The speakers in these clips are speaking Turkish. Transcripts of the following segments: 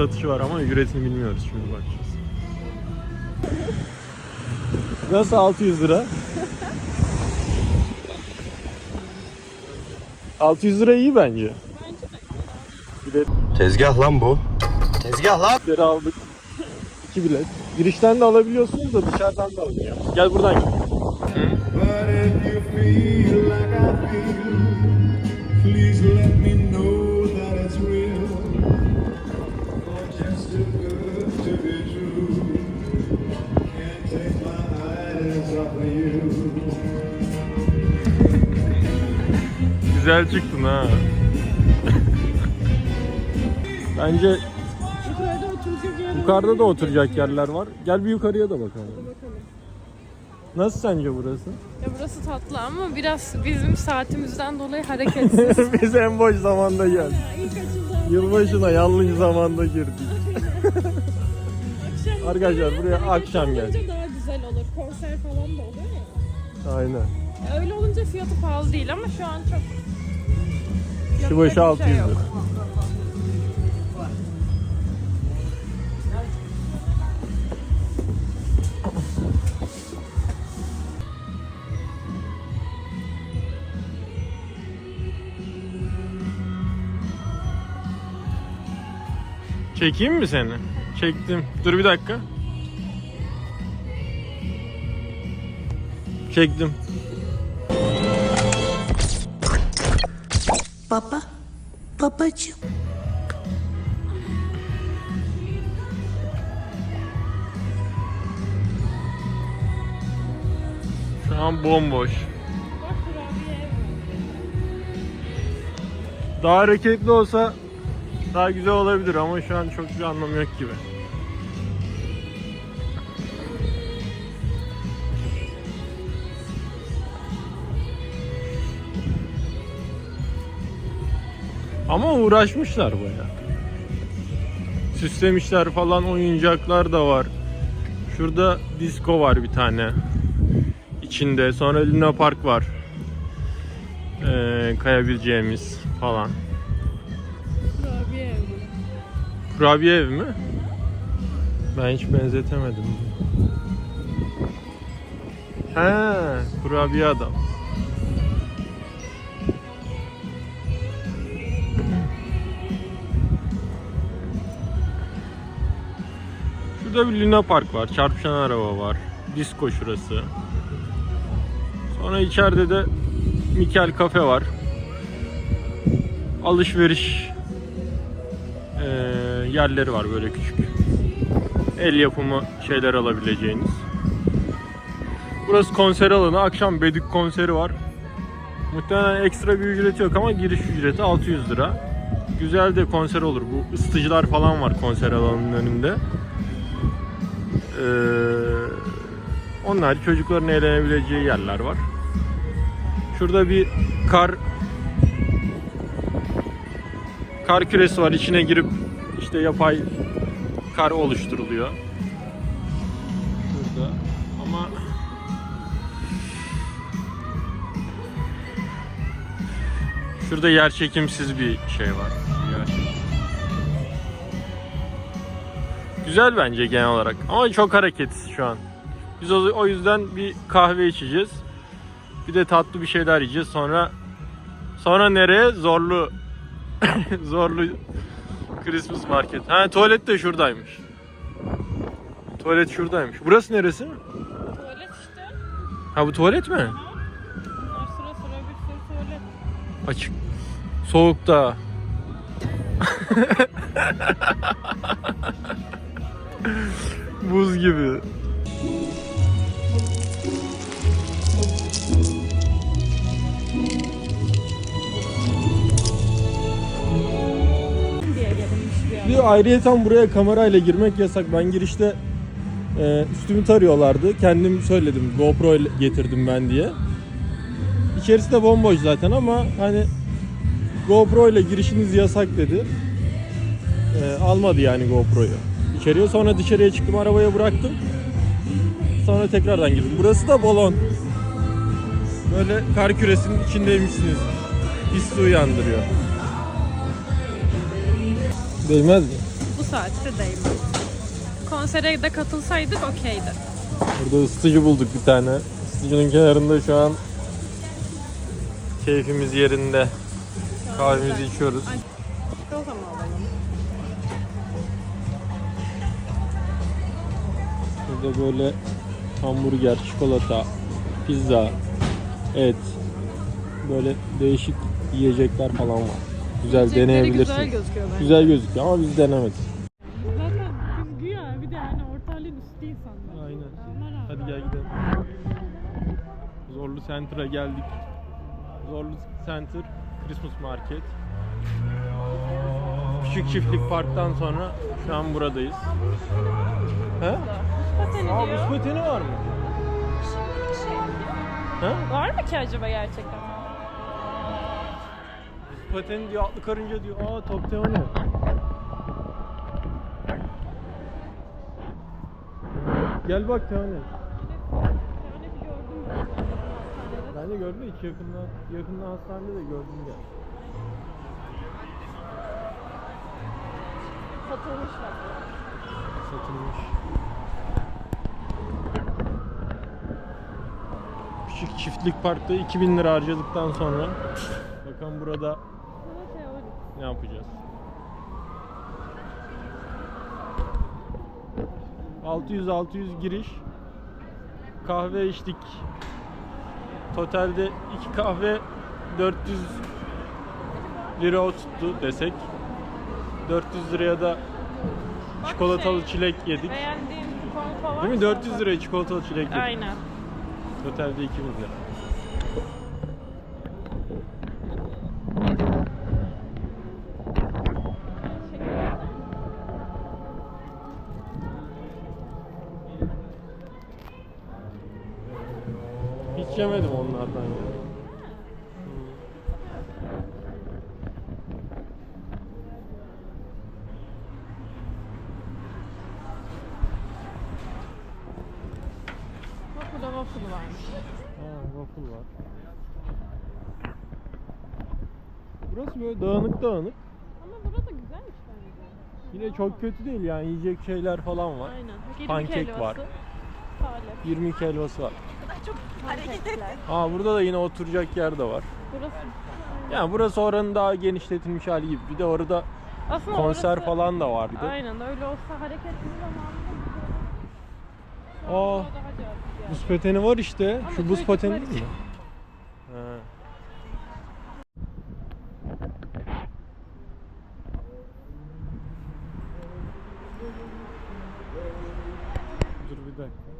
Bilet satışı var ama ücretini bilmiyoruz şimdi bakacağız. Nasıl 600 lira? 600 lira iyi bence. Tezgah lan bu. Tezgah lan. Biletleri aldık. İki bilet. Girişten de alabiliyorsunuz da dışarıdan da alınıyor. Gel buradan gel. But Güzel çıktın ha. Bence Yukarıda oturacak yer yukarıda da oturacak yerler var. Gel bir yukarıya da bakalım. Nasıl sence burası? Ya burası tatlı ama biraz bizim saatimizden dolayı hareketsiz. Biz en boş zamanda geldik. İlk. Yılbaşına yanlış zamanda girdik. Akşam Arkadaşlar buraya akşam olunca geldik. daha güzel olur. Konser falan da oluyor ya. Aynen. Öyle olunca fiyatı pahalı değil ama şu an çok... Şu başı bir 600 şey lira. yok. Çekeyim mi seni? Çektim. Dur bir dakika. Çektim. Baba, babacığım. Şu an bomboş. Daha hareketli olsa daha güzel olabilir ama şu an çok bir anlamı yok gibi. Ama uğraşmışlar baya. Süslemişler falan oyuncaklar da var. Şurada disco var bir tane. İçinde. Sonra Luna Park var. Ee, kayabileceğimiz falan. Kurabiye ev. Kurabiye ev mi? Ben hiç benzetemedim. He, kurabiye adam. Şurada bir Luna Park var, çarpışan araba var, disco şurası. Sonra içeride de Mikel Kafe var. Alışveriş e, yerleri var böyle küçük. El yapımı şeyler alabileceğiniz. Burası konser alanı. Akşam Bedük konseri var. Muhtemelen ekstra bir ücreti yok ama giriş ücreti 600 lira. Güzel de konser olur. Bu ısıtıcılar falan var konser alanının önünde. Ee, onlar çocukların eğlenebileceği yerler var. Şurada bir kar kar küresi var. İçine girip işte yapay kar oluşturuluyor. Burada ama Şurada yer çekimsiz bir şey var. Güzel bence genel olarak ama çok hareketsiz şu an. Biz o, yüzden bir kahve içeceğiz. Bir de tatlı bir şeyler yiyeceğiz. Sonra sonra nereye? Zorlu Zorlu Christmas market. Ha tuvalet de şuradaymış. Tuvalet şuradaymış. Burası neresi? Tuvalet işte. Ha bu tuvalet mi? Bunlar sıra sıra bir sürü tuvalet. Açık. Soğukta. Buz gibi. bir ayrıyeten buraya kamerayla girmek yasak. Ben girişte e, üstümü tarıyorlardı. Kendim söyledim GoPro getirdim ben diye. İçerisi de bomboş zaten ama hani GoPro ile girişiniz yasak dedi. E, almadı yani GoPro'yu. İçeriye sonra dışarıya çıktım arabaya bıraktım. Sonra tekrardan girdim. Burası da balon. Böyle kar küresinin içindeymişsiniz. Hissi uyandırıyor. Değmez mi? saati değmez. Konsere de katılsaydık okeydi. Burada ısıtıcı bulduk bir tane. Isıtıcının kenarında şu an keyfimiz yerinde. Kahvemizi içiyoruz. O Burada böyle hamburger, çikolata, pizza, et, böyle değişik yiyecekler falan var. Güzel Yiyecekleri deneyebilirsin. Güzel gözüküyor bence. Güzel gözüküyor ama biz denemedik. Zaten biz güya bir de hani ortalığın üstü insanlar. Aynen. Onlar. Hadi gel gidelim. Zorlu Center'a geldik. Zorlu Center Christmas Market. Küçük çiftlik parktan sonra şu an buradayız. He? Pateni Aa diyor. buz pateni var mı? He? Var mı ki acaba gerçekten? Buz pateni diyor, atlı karınca diyor. Aa top teoni. Gel bak teoni. Yani bir gördüm ben. Ben de gördüm hiç yakından, yakından hastanede de gördüm ya. Satılmışlar. Satılmış. Küçük çiftlik parkta 2000 lira harcadıktan sonra bakalım burada ne yapacağız? 600-600 giriş. Kahve içtik. Totalde iki kahve 400 lira tuttu desek. 400 liraya da çikolatalı çilek yedik. Beğendiğin var Değil mi? 400 liraya çikolatalı çilek. Aynen. Totalde 2000 lira. Hiç yemedim onlardan ya. Bak burada waffle var. Burası böyle dağınık dağınık. Ama burada güzelmiş bence. Yine çok kötü değil yani yiyecek şeyler falan var. Aynen. Bak, Pankek helvası, var. Salep. 20 helvası var. Pankekler. Aa burada da yine oturacak yer de var. Burası. Yani burası oranın daha genişletilmiş hali gibi. Bir de orada Aslında konser orası- falan da vardı. Aynen öyle olsa hareketli zamanında Aa, daha cazip yani. Buz pateni var işte. Ama Şu buz pateni değil mi? Ha. Dur bir dakika.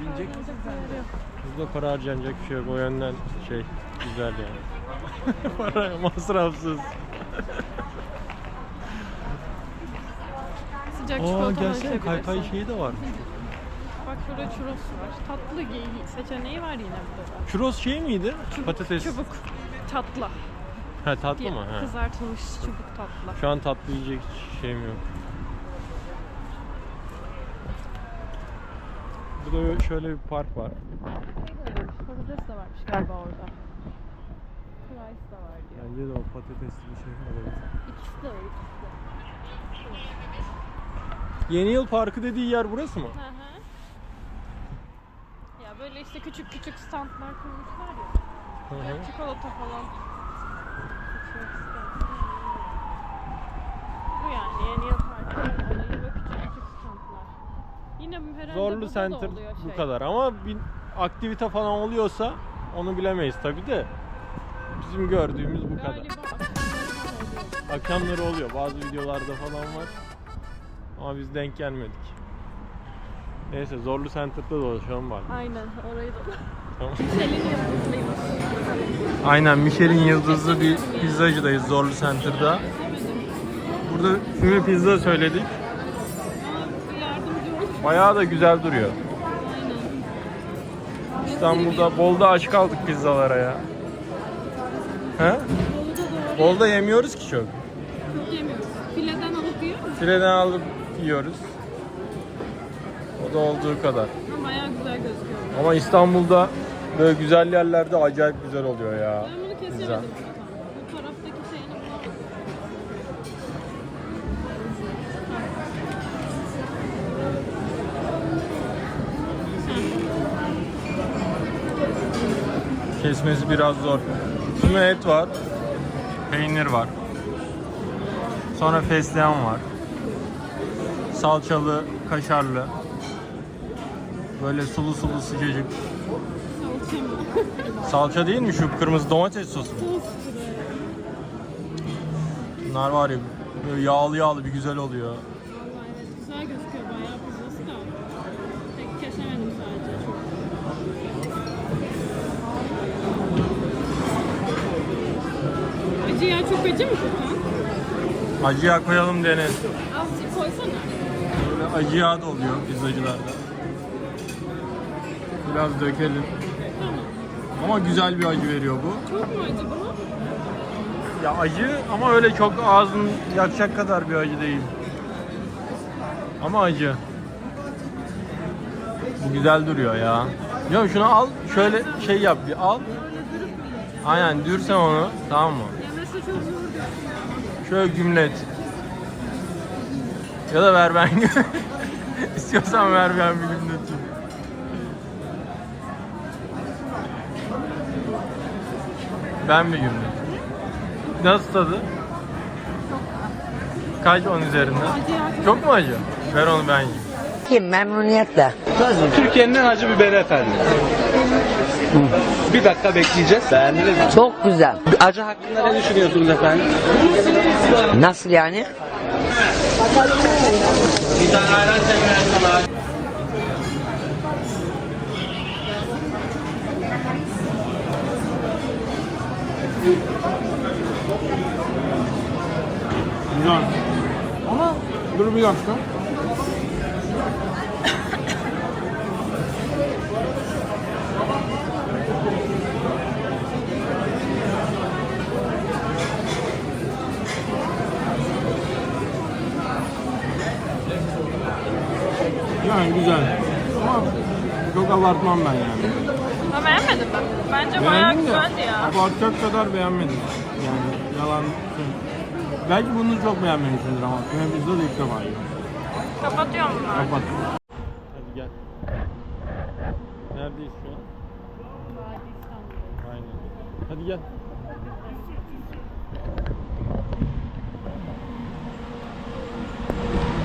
Binecek yok. Burada para harcanacak bir şey yok. O yönden şey güzel yani. para masrafsız. Sıcak Aa çikolata gelsene kaykay içebilirsin. şeyi de var. Bak şurada churros var. Tatlı ge- seçeneği var yine burada. Churros şey miydi? Patates. Çubuk tatlı. Ha tatlı mı? Ha. Kızartılmış çubuk tatlı. Şu an tatlı yiyecek şeyim yok. Burada şöyle bir park var. Patates de varmış galiba orada. Price de var diyor. Bence de o patatesli bir şey olabilir. İkisi de var ikisi de. Yeni Yıl Parkı dediği yer burası mı? Hı hı. Ya böyle işte küçük küçük standlar kurmuşlar ya. Hı hı. Böyle çikolata falan. Bu yani yeni yıl parkı olayı ve küçük küçük standlar. Yine herhalde Zorlu burada da Center oluyor bu şey. kadar ama bir aktivite falan oluyorsa onu bilemeyiz tabi de. Bizim gördüğümüz bu kadar. Galiba. Akşamları oluyor. Bazı videolarda falan var. Ama biz denk gelmedik. Neyse Zorlu Center'da dolaşalım bari. Aynen orayı da. Tamam. Aynen Michelin yıldızlı bir pizzacıdayız Zorlu Center'da. Burada şimdi pizza söyledik. Bayağı da güzel duruyor. İstanbul'da Bol'da aç kaldık pizzalara ya. He? Bol'da yemiyoruz ki çok. çok yemiyoruz. Fileden alıp yiyor musun? Fileden alıp yiyoruz. O da olduğu kadar. Ama bayağı güzel gözüküyor. Ama İstanbul'da Böyle güzel yerlerde acayip güzel oluyor ya. Ben bunu kesemedim. Güzel. Bu taraftaki şeyini bulamadım. Kesmesi biraz zor. Şimdi et var. Peynir var. Sonra fesleğen var. Salçalı, kaşarlı. Böyle sulu sulu sıcacık. Salça değil mi şu kırmızı domates sosu? Bunlar var ya böyle yağlı yağlı bir güzel oluyor. Güzel gözüküyor bayağı pizzası da. Pek kesemedim sadece. Acı ya çok acı mı Furkan? Acı yağ koyalım dene. Acı yağ da oluyor pizzacılarda. Biraz dökelim. Ama güzel bir acı veriyor bu. Çok mu acı bu? Ya acı ama öyle çok ağzın yakacak kadar bir acı değil. Ama acı. Bu güzel duruyor ya. Ya şunu al şöyle şey yap bir al. Aynen dürsen onu tamam mı? Yemesi çok zor diyorsun. Şöyle gümlet. Ya da ver ben. İstiyorsan ver ben bir gümleteyim. Ben bir gümlet. Nasıl tadı? Kaç on üzerinden? Çok mu acı? Ver onu ben yiyeyim. Kim memnuniyetle. Türkiye'nin en acı biberi efendim. Bir dakika bekleyeceğiz. Beğendiniz mi? Çok güzel. Acı hakkında ne düşünüyorsunuz efendim? Nasıl yani? Bir tane ayran çekmeyen Güzel. Ama dur bir dakika. Yani güzel. Ama abartmam ben yani. Ha beğenmedin mi? Bence bayağı Beğendim de güzeldi ya. abartacak kadar beğenmedim. Yani yalan. Belki bunu çok beğenmemişsindir ama pizza da ilk defa yiyorum. Kapatıyorum bunları. Kapat. Hadi gel. Neredeyiz şu an? Aynen. Hadi gel.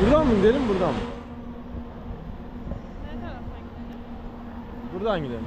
Buradan mı gidelim buradan mı? Ne tarafa gidelim? Buradan gidelim.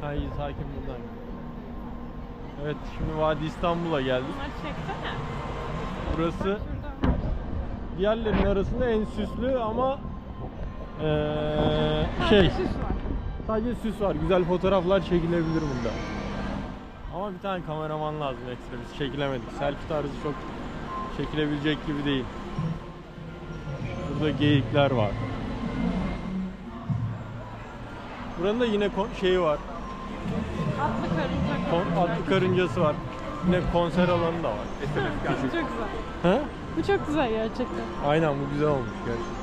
Hayır sakin buradan gidelim. Evet şimdi Vadi İstanbul'a geldik. Bunları çeksene. Burası diğerlerinin arasında en süslü ama eee şey Süs var. sadece süs var. Güzel fotoğraflar çekilebilir burada. Ama bir tane kameraman lazım ekstra. Biz çekilemedik. Selfie tarzı çok çekilebilecek gibi değil. Burada geyikler var. Buranın da yine şeyi var. Atlı karınca. Kon- atlı karıncası var. Yine konser alanı da var. Çok güzel. Ha? Bu çok güzel gerçekten. Aynen bu güzel olmuş gerçekten.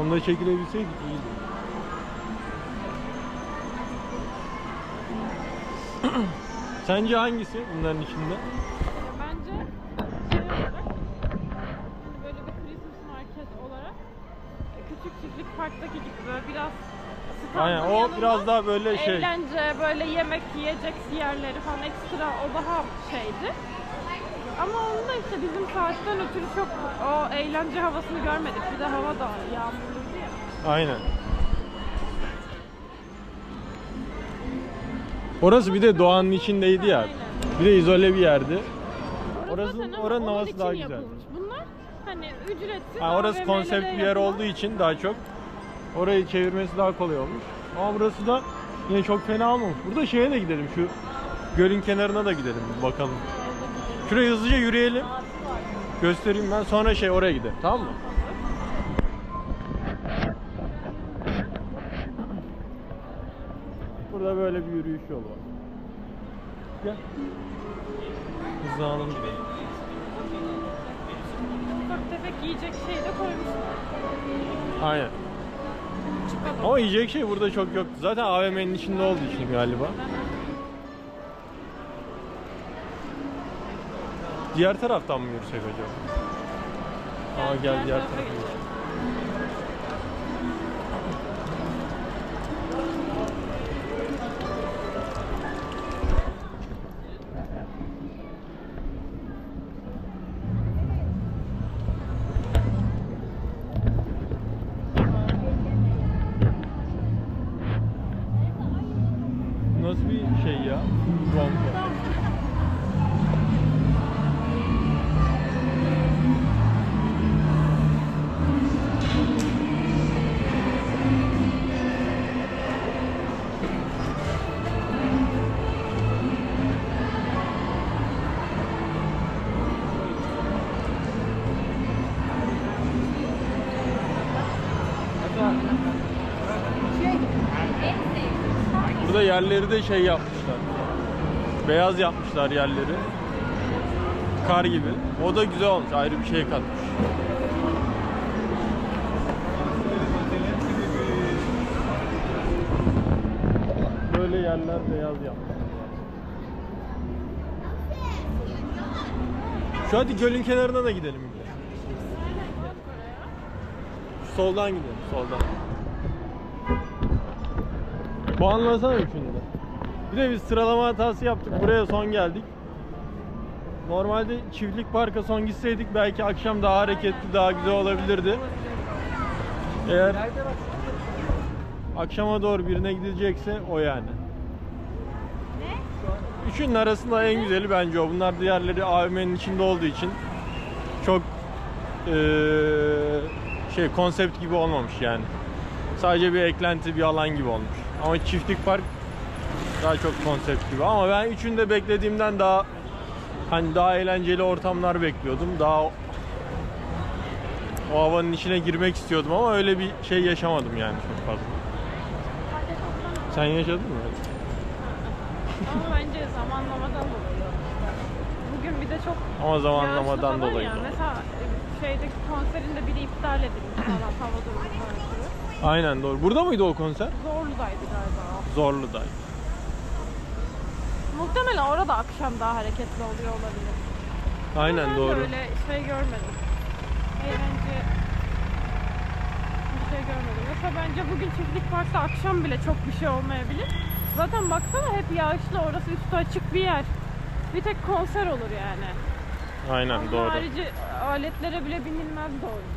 Onda çekilebilseydik iyiydi. Sence hangisi bunların içinde? Olarak e, küçük çiftlik parktaki gibi böyle biraz standın Aynen o yanında biraz daha böyle şey. eğlence böyle yemek yiyecek yerleri falan ekstra o daha şeydi. Ama onun da işte bizim saatten ötürü çok o eğlence havasını görmedik. Bir de hava da yağmurluydu ya. Aynen. Orası bir de doğanın içindeydi ya. Bir de izole bir yerdi. Orası zaten ama oranın onun havası için daha güzel. yapılmış. Hani ücretsiz Ha, orası AVM'lere konsept bir yer yapılan- olduğu için daha çok orayı çevirmesi daha kolay olmuş. Ama burası da yine çok fena olmamış. Burada şeye de gidelim şu gölün kenarına da gidelim bir bakalım. Şuraya hızlıca yürüyelim. Göstereyim ben sonra şey oraya gidelim tamam mı? Burada böyle bir yürüyüş yolu var. Gel. Hızlanalım gidelim. Tefek yiyecek şey de koymuşlar. Aynen. kadar. Ama yiyecek şey burada çok yoktu. Zaten AVM'nin içinde olduğu için galiba. Diğer taraftan mı yürüsek acaba? Aa gel diğer tarafa tarafa. geçelim. Yerleri de şey yapmışlar. Beyaz yapmışlar yerleri. Kar gibi. O da güzel olmuş. Ayrı bir şey katmış. Böyle yerler beyaz yapmış. Şu hadi gölün kenarına da gidelim. Şu soldan gidelim. Soldan. Puanlasana üçünü de. Bir de biz sıralama hatası yaptık. Buraya son geldik. Normalde çiftlik parka son gitseydik belki akşam daha hareketli, daha güzel olabilirdi. Eğer akşama doğru birine gidecekse o yani. Üçünün arasında en güzeli bence o. Bunlar diğerleri AVM'nin içinde olduğu için çok eee, şey konsept gibi olmamış yani. Sadece bir eklenti bir alan gibi olmuş. Ama çiftlik park daha çok konsept gibi. Ama ben üçünde beklediğimden daha hani daha eğlenceli ortamlar bekliyordum. Daha o, havanın içine girmek istiyordum ama öyle bir şey yaşamadım yani çok fazla. Sen yaşadın mı? Ama bence zamanlamadan dolayı. Bugün bir de çok Ama zamanlamadan yağışlı dolayı. Ya. da. Mesela e, şeydeki konserinde biri iptal edilmiş falan hava ötürü. Aynen doğru. Burada mıydı o konser? Zorlu'daydı galiba. Zorlu'daydı. Muhtemelen orada akşam daha hareketli oluyor olabilir. Aynen ben doğru. öyle şey görmedim. Eğlence bir şey görmedim. Mesela bence bugün çiftlik parkta akşam bile çok bir şey olmayabilir. Zaten baksana hep yağışlı orası üstü açık bir yer. Bir tek konser olur yani. Aynen Onun doğru. harici aletlere bile binilmez doğru.